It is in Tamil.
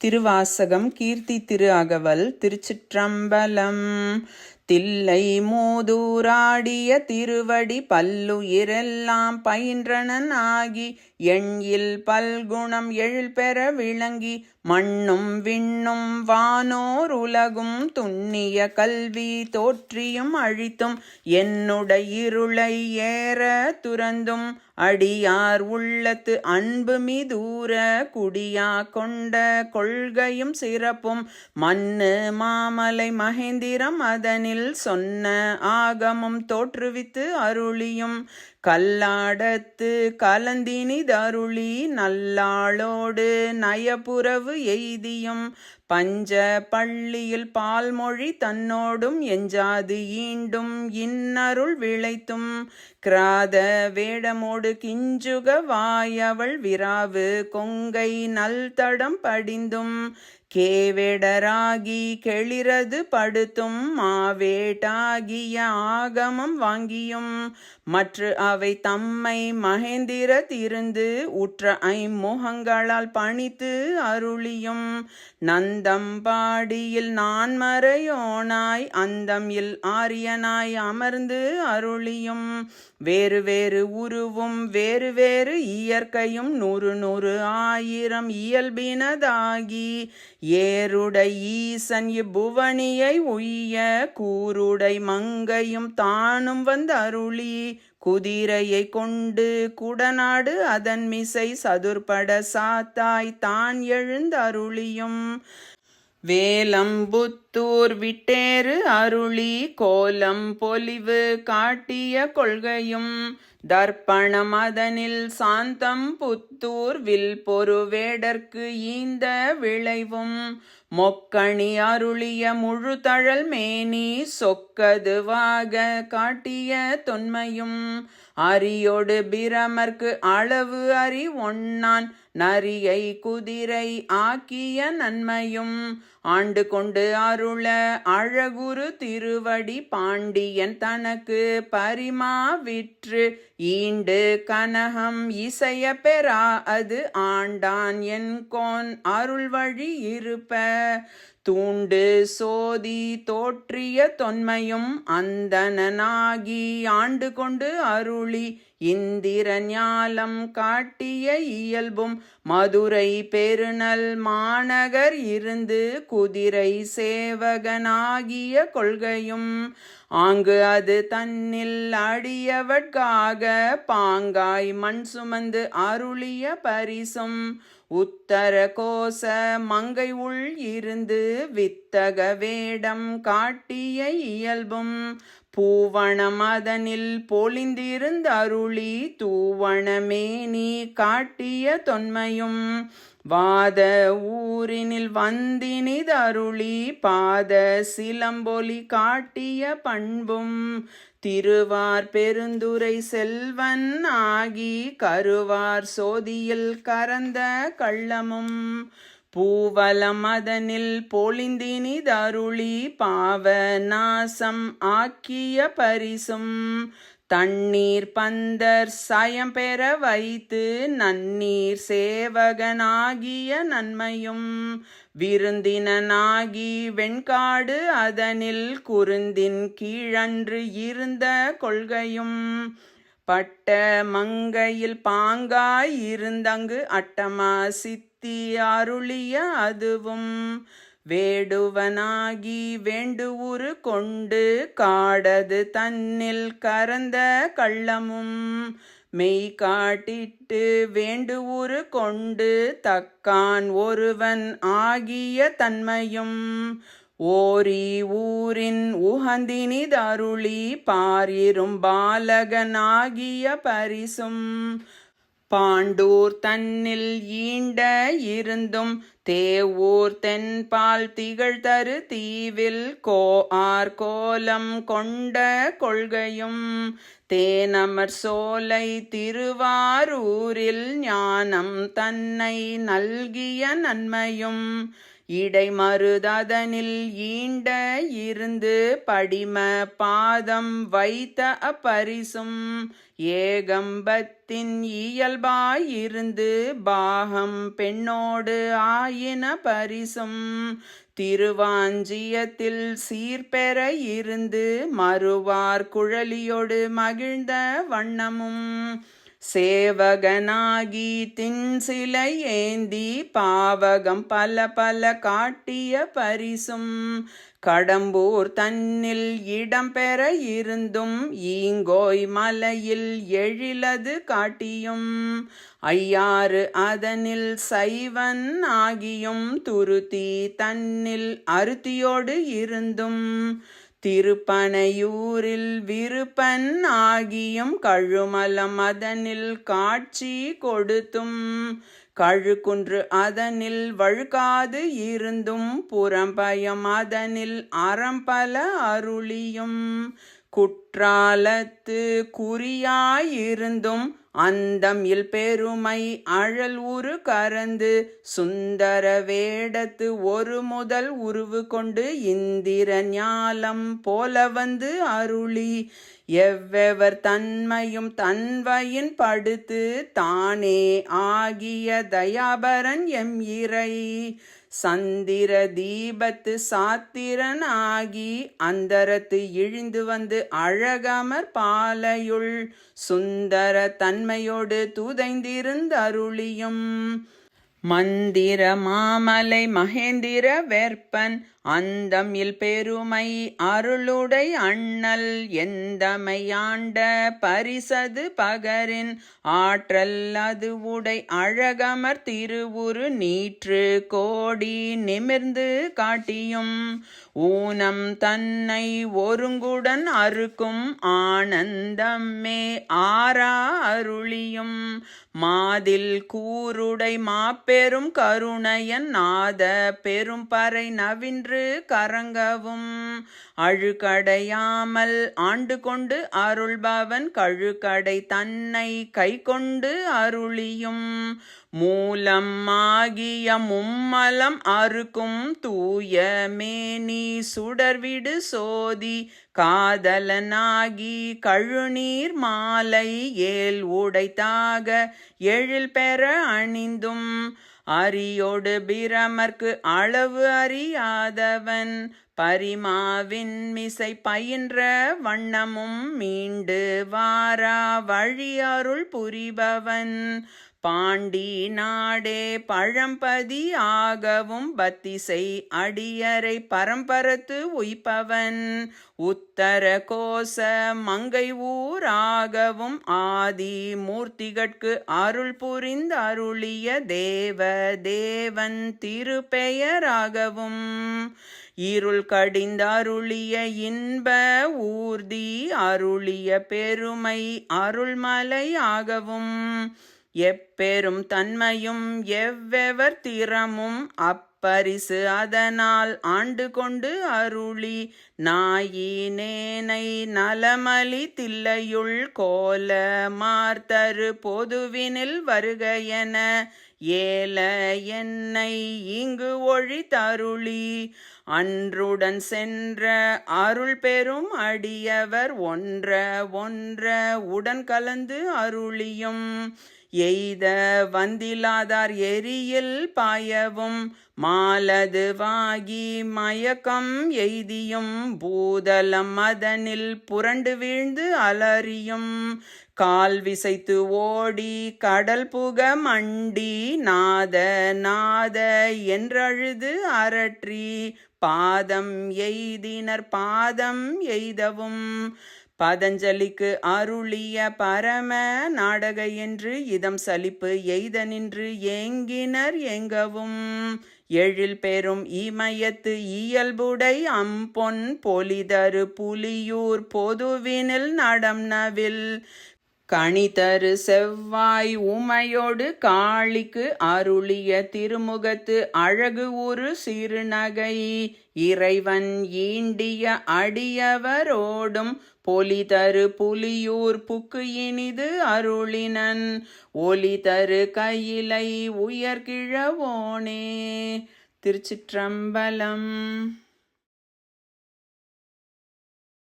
திருவாசகம் கீர்த்தி திரு அகவல் திருச்சிற்றம்பலம் தில்லை மூதூராடிய திருவடி பல்லுயிரெல்லாம் பயின்றனன் ஆகி எண்ணில் பல்குணம் எழில் பெற விளங்கி மண்ணும் விண்ணும் வானோர் உலகும் துண்ணிய கல்வி தோற்றியும் அழித்தும் என்னுடைய இருளை ஏற துறந்தும் அடியார் உள்ளத்து அன்பு மிதூர குடியா கொண்ட கொள்கையும் சிறப்பும் மண்ணு மாமலை மகேந்திரம் அதனில் சொன்ன ஆகமும் தோற்றுவித்து அருளியும் கல்லாடத்து கலந்தினிதருளி நல்லாளோடு நயபுறவு எய்தியும் பஞ்ச பள்ளியில் பால்மொழி தன்னோடும் எஞ்சாது ஈண்டும் இன்னருள் விளைத்தும். கிராத வேடமோடு கிஞ்சுக வாயவள் விராவு கொங்கை நல்தடம் படிந்தும். கேவேடராகி கெளிரது படுத்தும் மாவேட்டாகிய ஆகமம் வாங்கியும். மற்ற அவை தம்மை மகேந்திர திருந்து உற்ற ஐம்முகங்களால் பணித்து அருளியும். நந்தம்பாடியில் நான் மறையோனாய் அந்தம் இல் ஆரியனாய் அமர்ந்து அருளியும். வேறு வேறு உருவும் வேறு வேறு இயற்கையும் நூறு நூறு ஆயிரம் இயல்பினதாகி ஏருடை ஈசன் இப்புவனியை உய்ய கூருடை மங்கையும் தானும் வந்து அருளி குதிரையை கொண்டு குடநாடு அதன் மிசை சதுர்பட சாத்தாய் தான் எழுந்தருளியும். வேலம்புத்தூர் விட்டேறு அருளி கோலம் பொலிவு காட்டிய கொள்கையும் தர்ப்பணம் அதனில் சாந்தம் புத்தூர் வில் பொறுவேடற்கு ஈந்த விளைவும் மொக்கணி அருளிய முழு தழல் மேனி சொக்கதுவாக காட்டிய தொன்மையும் அரியோடு பிரமர்க்கு அளவு அறி ஒன்னான் நரியை குதிரை ஆக்கிய நன்மையும் ஆண்டு கொண்டு அருள அழகுரு திருவடி பாண்டியன் தனக்கு பரிமா விற்று ஈண்டு கனகம் இசைய பெறா அது ஆண்டான் என் கோன் அருள் வழி இருப்ப. தூண்டு சோதி தோற்றிய தொன்மையும் அந்தனாகி ஆண்டு கொண்டு அருளி இந்திர ஞாலம் காட்டிய இயல்பும் மதுரை பெருநல் மாநகர் இருந்து குதிரை சேவகனாகிய கொள்கையும் ஆங்கு அது தன்னில் அடியவட்காக பாங்காய் மண் சுமந்து அருளிய பரிசும் உத்தர கோச மங்கை உள் இருந்து வித்தக வேடம் காட்டிய இயல்பும் பூவணம் அதனில் பொழிந்திருந்த அருளி தூவணமேனி காட்டிய தொன்மையும் வாத ஊரினில் வந்தினிதருளி பாத சிலம்பொலி காட்டிய பண்பும் திருவார் பெருந்துரை செல்வன் ஆகி கருவார் சோதியில் கரந்த கள்ளமும் பூவலம் அதனில் பொழிந்தினிதருளி பாவ நாசம் ஆக்கிய பரிசும் தண்ணீர் பந்தர் சயம் பெற வைத்து நன்னீர் சேவகனாகிய நன்மையும் விருந்தினனாகி வெண்காடு அதனில் குருந்தின் கீழன்று இருந்த கொள்கையும் பட்ட மங்கையில் பாங்காய் இருந்தங்கு அட்டமா சித்தி அருளிய அதுவும் வேடுவனாகி வேண்டுவுரு கொண்டு காடது தன்னில் கரந்த கள்ளமும் மெய் காட்டிட்டு வேண்டுவுரு கொண்டு தக்கான் ஒருவன் ஆகிய தன்மையும் ஓரி ஊரின் உகந்தினிதருளி பாரிரும் பாலகனாகிய பரிசும் பாண்டூர் தன்னில் ஈண்ட இருந்தும் தேவூர் தென்பால் திகழ் தரு தீவில் கோ ஆர் கோலம் கொண்ட கொள்கையும் தேனமர் சோலை திருவாரூரில் ஞானம் தன்னை நல்கிய நன்மையும் இடைமருததனில் ஈண்ட இருந்து படிம பாதம் வைத்த அப்பரிசும் ஏகம்பத்தின் இயல்பாயிருந்து பாகம் பெண்ணோடு ஆயின பரிசும். திருவாஞ்சியத்தில் சீர்பெற இருந்து மறுவார் குழலியோடு மகிழ்ந்த வண்ணமும். சேவகனாகி தின் சிலை ஏந்தி பாவகம் பல பல காட்டிய பரிசும். கடம்பூர் தன்னில் இடம்பெற இருந்தும் ஈங்கோய் மலையில் எழிலது காட்டியும். ஐயாறு அதனில் சைவன் ஆகியும் துருத்தி தன்னில் அருத்தியோடு இருந்தும். திருப்பனையூரில் விருப்பன் ஆகியும் கழுமலம் அதனில் காட்சி கொடுத்தும். கழுக்குன்று அதனில் வழுக்காது இருந்தும் புறம்பயம் அதனில் அறம்பல அருளியும். குற்றாலத்து குறியாயிருந்தும் அந்தம் இல் பெருமை அழல் உரு கரந்து சுந்தர வேடத்து ஒரு முதல் உருவு கொண்டு இந்திர ஞாலம் போல வந்து அருளி. எவ்வெவர் தன்மையும் தன்வையின் படுத்து தானே ஆகிய தயாபரன் எம் இறை. சந்திர தீபத்து சாத்திரன் ஆகி அந்தரத்து இழிந்து வந்து அழ அழகமர் பாலையுள் சுந்தர தன்மையோடு துதைந்திருந்தருளியும் மந்திர மாமலை மகேந்திர வெற்பன் அந்தம் இல் பெருமை அருளுடை அண்ணல் எந்தமையாண்ட பரிசது பகரின் ஆற்றல் அது உடை அழகமர் திருவுரு நீற்று கோடி நிமிர்ந்து காட்டியும். ஊனம் தன்னை ஒருங்குடன் அறுக்கும் ஆனந்தமே ஆரா அருளியும். மாதில் கூருடை மாப்பெரும் கருணையன் நாத பெரும் பறை நவின்று கரங்கவும். அழுகடையாமல் ஆண்டு கொண்டு அருள்பவன் கழுக்கடை தன்னை கை கொண்டு அருளியும். மூலம் ஆகிய மும்மலம் அறுக்கும் தூய மேனி சுடர்விடு சோதி. காதலனாகி கழுநீர் மாலை ஏல் உடைத்தாக எழில் பெற அணிந்தும். அரியோடு பிரமர்க்கு அளவு அறியாதவன் பரிமாவின் மிசை பயின்ற வண்ணமும் மீண்டு வாரா வழி அருள் புரிபவன் பாண்டி நாடே பழம்பதி ஆகவும் பத்திசை அடியரை பரம்பரத்து உய்பவன் உத்தர கோச மங்கை ஊராகவும் ஆதி மூர்த்திகட்கு அருள் புரிந்த அருளிய தேவ தேவன் திருப்பெயராகவும். இருள் கடிந்த அருளிய இன்ப ஊர்தி அருளிய பெருமை அருள்மலையாகவும் எப்பெரும் தன்மையும் எவ்வெவர் திறமும் அப்பரிசு அதனால் ஆண்டு கொண்டு அருளி நாயினேனை நலமலி தில்லையுள் கோல மார்த்தரு பொதுவினில் வருக என ஏல என்னை இங்கு ஒழி தருளி. அன்றுடன் சென்ற அருள் பெரும் அடியவர் ஒன்ற ஒன்ற உடன் கலந்து அருளியும். எய்த வந்திலாதார் எரியில் பாயவும் மாலது வாகி மயக்கம் எய்தியும் பூதலம் மதனில் புரண்டு வீழ்ந்து அலறியும். கால் விசைத்து ஓடி கடல் புக மண்டி நாத நாத என்றழுது அரற்றி பாதம் எய்தினர் பாதம் எய்தவும். பதஞ்சலிக்கு அருளிய பரம நாடக என்று இதம் சலிப்பு எய்த நின்று ஏங்கினர் எங்கவும். எழில் பெரும் இமயத்து இயல்புடை அம்பொன் பொலிதரு புலியூர் பொதுவினில் நடம் நவில் கணிதரு செவ்வாய் உமையோடு காளிக்கு அருளிய திருமுகத்து அழகு ஒரு சிறுநகை. இறைவன் ஈண்டிய அடியவரோடும் பொலி தரு புலியூர் புக்கு இனிது அருளினன். ஒலி தரு கையிலை உயர்கிழவோனே திருச்சிற்றம்பலம்.